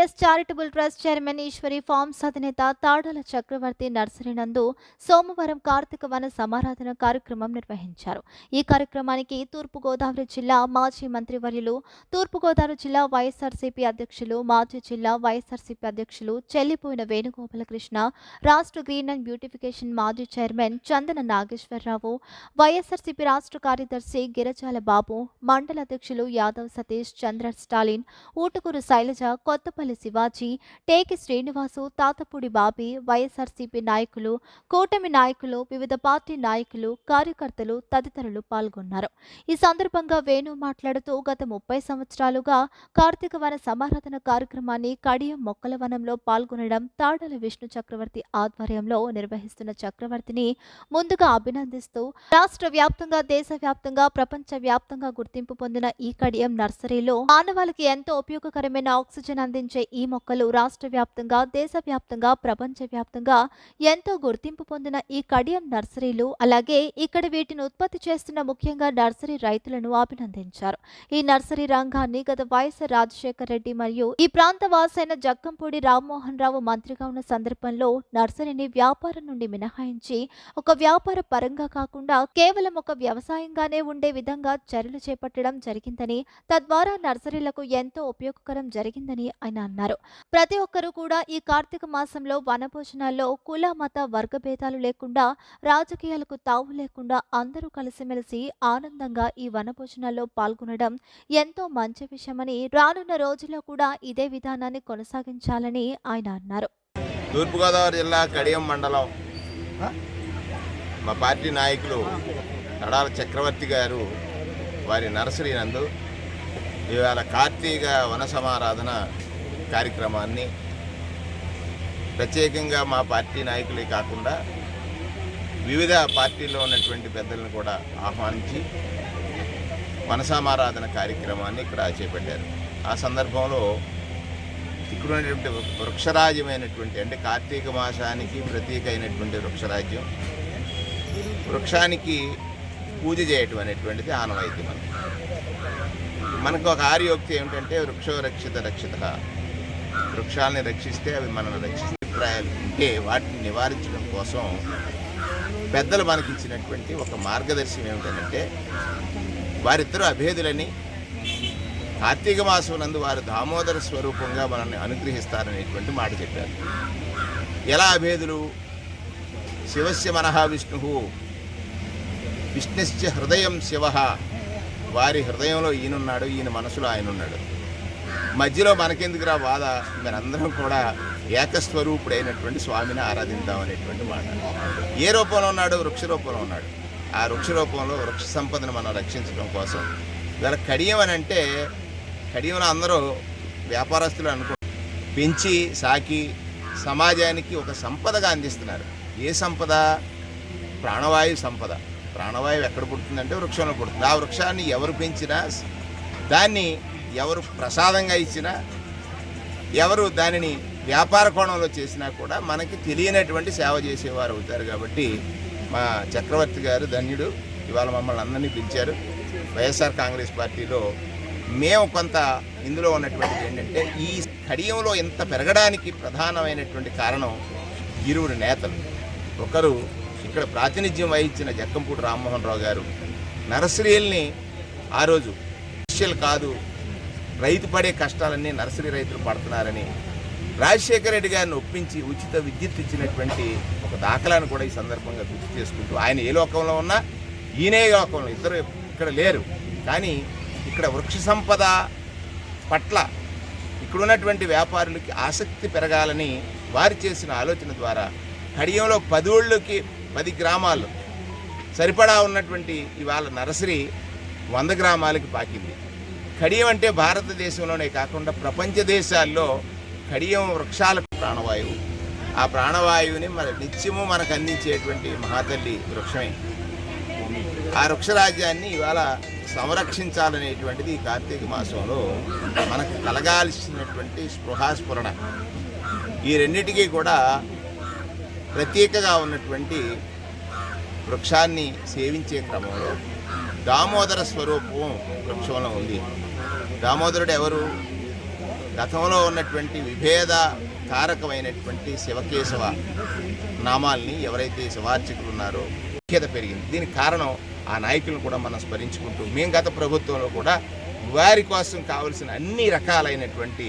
PS charitable trust chairman Eshwari farms అధినేత తాడాల చక్రవర్తి nursery నందు సోమవారం కార్తీక వన సమారాధన కార్యక్రమం నిర్వహించారు. ఈ కార్యక్రమానికి తూర్పుగోదావరి జిల్లా మాజీ మంత్రివర్యులు తూర్పుగోదావరి జిల్లా వైఎస్ఆర్సీపీ అధ్యక్షులు మాజీ జిల్లా వైఎస్ఆర్సీపీ అధ్యక్షులు చెల్లిపోయిన వేణుగోపాలకృష్ణ రాష్ట్ర గ్రీన్ అండ్ బ్యూటిఫికేషన్ మాజీ చైర్మన్ చందన నాగేశ్వరరావు వైఎస్ఆర్సీపీ రాష్ట్ర కార్యదర్శి గిరజాల బాబు మండల అధ్యక్షులు యాదవ్ సతీష్ చంద్ర స్టాలిన్ ఊటుకూరు శైలజ కొత్తపల్లి శివాజీ టేకి శ్రీనివాసు తాతపూడి బాబీ వైఎస్ఆర్సీపీ నాయకులు కూటమి నాయకులు వివిధ పార్టీ నాయకులు కార్యకర్తలు తదితరులు పాల్గొన్నారు. ఈ సందర్భంగా వేణు మాట్లాడుతూ గత ముప్పై సంవత్సరాలుగా కార్తీక వన సమారాధన కార్యక్రమాన్ని కడియం మొక్కల వనంలో పాల్గొనడం తాడల విష్ణు చక్రవర్తి ఆధ్వర్యంలో నిర్వహిస్తున్న చక్రవర్తిని ముందుగా అభినందిస్తూ రాష్ట్ర వ్యాప్తంగా దేశవ్యాప్తంగా ప్రపంచ వ్యాప్తంగా గుర్తింపు పొందిన ఈ కడియం నర్సరీలో మానవాళికి ఎంతో ఉపయోగకరమైన ఆక్సిజన్ అందించే ఈ మొక్కలు రాష్ట్ర వ్యాప్తంగా దేశవ్యాప్తంగా ప్రపంచ వ్యాప్తంగా ఎంతో గుర్తింపు పొందిన ఈ కడియం నర్సరీలు అలాగే ఇక్కడ వీటిని ఉత్పత్తి చేస్తున్న ముఖ్యంగా నర్సరీ రైతులను అభినందించారు. ఈ నర్సరీ రంగాన్ని గత వైఎస్ రాజశేఖర రెడ్డి మరియు ఈ ప్రాంత వాసైన జక్కంపూడి రామ్మోహన్ రావు మంత్రిగా ఉన్న సందర్భంలో నర్సరీని వ్యాపారం నుండి మినహాయించి ఒక వ్యాపార పరంగా కాకుండా కేవలం ఒక వ్యవసాయంగానే ఉండే విధంగా చర్యలు చేపట్టడం జరిగిందని తద్వారా నర్సరీలకు ఎంతో ఉపయోగకరం జరిగిందని ఆయన అన్నారు. ప్రతి ఒక్కరూ కూడా ఈ కార్తీక మాసంలో వనభోజనాల్లో కుల మత వర్గ భేదాలు లేకుండా రాజకీయాలకు తావు లేకుండా అందరూ కలిసిమెలిసి ఆనందంగా ఈ వనభోజనాల్లో పాల్గొనడం ఎంతో మంచి విషయమని రానున్న రోజుల్లో కూడా ఇదే విధానాన్ని కొనసాగించాలని ఆయన అన్నారు. తూర్పుగోదావరి జిల్లా కడియం మండలం మా పార్టీ నాయకులు తడాల చక్రవర్తి గారు వారి నర్సరీ నందు ఇవాళ కార్తీక వన సమారాధన కార్యక్రమాన్ని ప్రత్యేకంగా మా పార్టీ నాయకులే కాకుండా వివిధ పార్టీల్లో ఉన్నటువంటి పెద్దలను కూడా ఆహ్వానించి మనసామారాధన కార్యక్రమాన్ని ఇక్కడ చేపట్టారు. ఆ సందర్భంలో ఇక్కడ ఉన్నటువంటి వృక్షరాజ్యమైనటువంటి అంటే కార్తీక మాసానికి ప్రతీక అయినటువంటి వృక్షరాజ్యం. వృక్షానికి పూజ చేయటం అనేటువంటిది ఆనవాయితీ మనకు. మనకు ఒక ఆర్యోక్తి ఏమిటంటే వృక్షో రక్షిత రక్షిత. వృక్షాలని రక్షిస్తే అవి మనల్ని రక్షిస్తే అభిప్రాయాలు ఉంటే వాటిని నివారించడం కోసం పెద్దలు మనకి ఇచ్చినటువంటి ఒక మార్గదర్శనం ఏమిటంటే వారిద్దరూ అభేదులని కార్తీక మాసం నందు వారు దామోదర స్వరూపంగా మనల్ని అనుగ్రహిస్తారనేటువంటి మాట చెప్పారు. ఎలా అభేదులు? శివస్య మనహ విష్ణు విష్ణుశ్చ హృదయం శివ. వారి హృదయంలో ఈయనున్నాడు ఈయన మనసులో ఆయన ఉన్నాడు మధ్యలో మనకెందుకురా బాధ? మీరందరం కూడా ఏకస్వరూపుడైనటువంటి స్వామిని ఆరాధిద్దాం అనేటువంటి మాట ఏ రూపంలో ఉన్నాడు? వృక్ష రూపంలో ఉన్నాడు. ఆ వృక్ష రూపంలో వృక్ష సంపదను మనం రక్షించడం కోసం ఇవాళ కడియం అని అంటే కడియం అందరూ వ్యాపారస్తులు అనుకో పెంచి సాకి సమాజానికి ఒక సంపదగా అందిస్తున్నారు. ఏ సంపద? ప్రాణవాయు సంపద. ప్రాణవాయువు ఎక్కడ పుడుతుందంటే వృక్షంలో పుడుతుంది. ఆ వృక్షాన్ని ఎవరు పెంచినా దాన్ని ఎవరు ప్రసాదంగా ఇచ్చినా ఎవరు దానిని వ్యాపార కోణంలో చేసినా కూడా మనకి తెలియనటువంటి సేవ చేసేవారు అవుతారు కాబట్టి మా చక్రవర్తి గారు ధన్యుడు. ఇవాళ మమ్మల్ని అందరినీ పిలిచారు. వైఎస్ఆర్ కాంగ్రెస్ పార్టీలో మేము కొంత ఇందులో ఉన్నటువంటిది ఏంటంటే ఈ కడియంలో ఇంత పెరగడానికి ప్రధానమైనటువంటి కారణం ఇరువురు నేతలు. ఒకరు ఇక్కడ ప్రాతినిధ్యం వహించిన జక్కంపూడి రామ్మోహన్ రావు గారు. నర్సరీల్ని ఆ రోజు కాదు రైతు పడే కష్టాలన్నీ నర్సరీ రైతులు పడుతున్నారని రాజశేఖర రెడ్డి గారిని ఒప్పించి ఉచిత విద్యుత్ ఇచ్చినటువంటి ఒక దాఖలాను కూడా ఈ సందర్భంగా గుర్తు చేసుకుంటూ ఆయన ఏ లోకంలో ఉన్నా ఈయనే లోకంలో ఇద్దరు ఇక్కడ లేరు. కానీ ఇక్కడ వృక్ష సంపద పట్ల ఇక్కడ ఉన్నటువంటి వ్యాపారులకి ఆసక్తి పెరగాలని వారు చేసిన ఆలోచన ద్వారా కడియంలో పదోళ్ళకి పది గ్రామాలు సరిపడా ఉన్నటువంటి ఇవాళ నర్సరీ వంద గ్రామాలకి పాకింది. కడియం అంటే భారతదేశంలోనే కాకుండా ప్రపంచ దేశాల్లో కడియం వృక్షాలకు ప్రాణవాయువు. ఆ ప్రాణవాయువుని మన నిత్యము మనకు అందించేటువంటి మహాతల్లి వృక్షమే. ఆ వృక్షరాజ్యాన్ని ఇవాళ సంరక్షించాలనేటువంటిది ఈ కార్తీక మాసంలో మనకు కలగాల్సినటువంటి స్పృహాస్ఫురణ. ఈ రెండిటికీ కూడా ప్రత్యేకగా ఉన్నటువంటి వృక్షాన్ని సేవించే క్రమంలో దామోదర స్వరూపం వృక్షంలో ఉంది. దామోదరుడు ఎవరు? గతంలో ఉన్నటువంటి విభేద కారకమైనటువంటి శివకేశవ నామాల్ని ఎవరైతే శివార్చకులు ఉన్నారో ముఖ్యత పెరిగింది. దీనికి కారణం ఆ నాయకులను కూడా మనం స్మరించుకుంటూ మేము గత ప్రభుత్వంలో కూడా వారి కోసం కావలసిన అన్ని రకాలైనటువంటి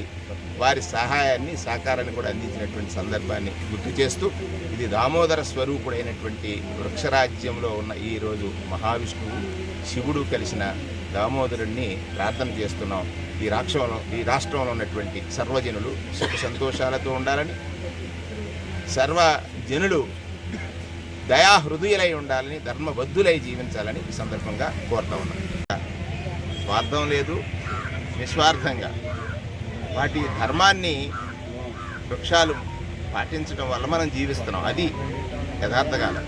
వారి సహాయాన్ని సహకారాన్ని కూడా అందించినటువంటి సందర్భాన్ని గుర్తు చేస్తూ ఇది దామోదర స్వరూపుడైనటువంటి వృక్షరాజ్యంలో ఉన్న ఈరోజు మహావిష్ణువు శివుడు కలిసిన దామోదరుణ్ణి ప్రార్థన చేస్తున్నాం. ఈ రాష్ట్రంలో ఈ రాష్ట్రంలో ఉన్నటువంటి సర్వజనులు సుఖ సంతోషాలతో ఉండాలని సర్వ జనులు దయా ఉండాలని ధర్మబద్ధులై జీవించాలని ఈ సందర్భంగా కోరుతా ఉన్నాం. స్వార్థం లేదు నిస్వార్థంగా. వాటి ధర్మాన్ని వృక్షాలు పాటించడం వల్ల మనం జీవిస్తున్నాం. అది యథార్థకాలం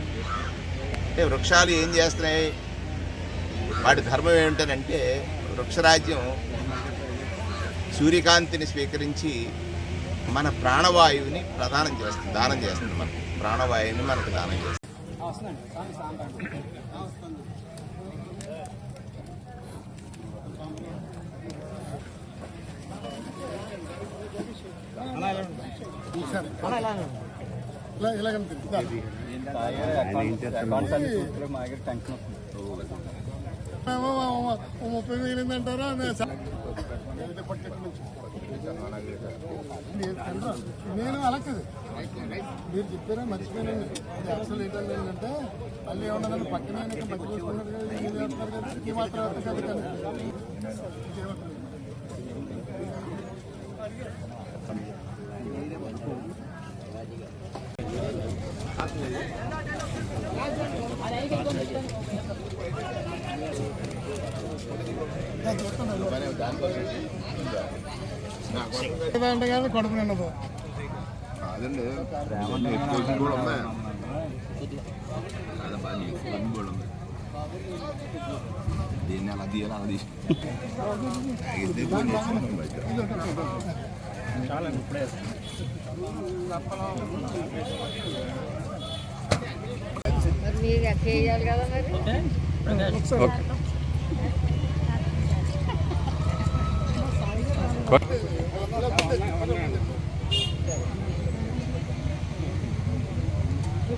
అంటే వృక్షాలు ఏం చేస్తున్నాయి? వాటి ధర్మం ఏమిటనంటే వృక్షరాజ్యం సూర్యకాంతిని స్వీకరించి మన ప్రాణవాయువుని ప్రదానం చేస్తుంది దానం చేస్తుంది మనకు. ప్రాణవాయువుని మనకు దానం చేస్తుంది. ఇలా ఇలా కనిపిస్తుంది. ఏమో ఓ ముప్పై మిగిలిందంటారా నేను నేను అలక్కదు మీరు చెప్పారా మర్చిపోయానండి అసలు ఏంటంటే ఏంటంటే మళ్ళీ ఏమన్నా పక్కన బట్టి కదా చేస్తున్నారు కదా ఈ మాత్రం కదా. కడుపు నిండదు అదండి ఎక్కువ కూడా ఉన్నాయి దీన్ని అలా తీయాలి అలా తీసి మీరు? ఎక్క వేయాలి కదా మరి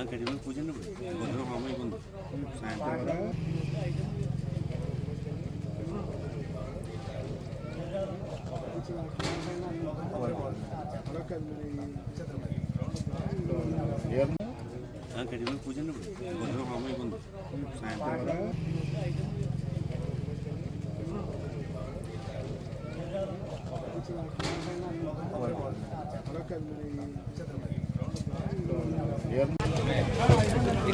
ఇలాగైతే కంటమే అమ్మాయి అంటే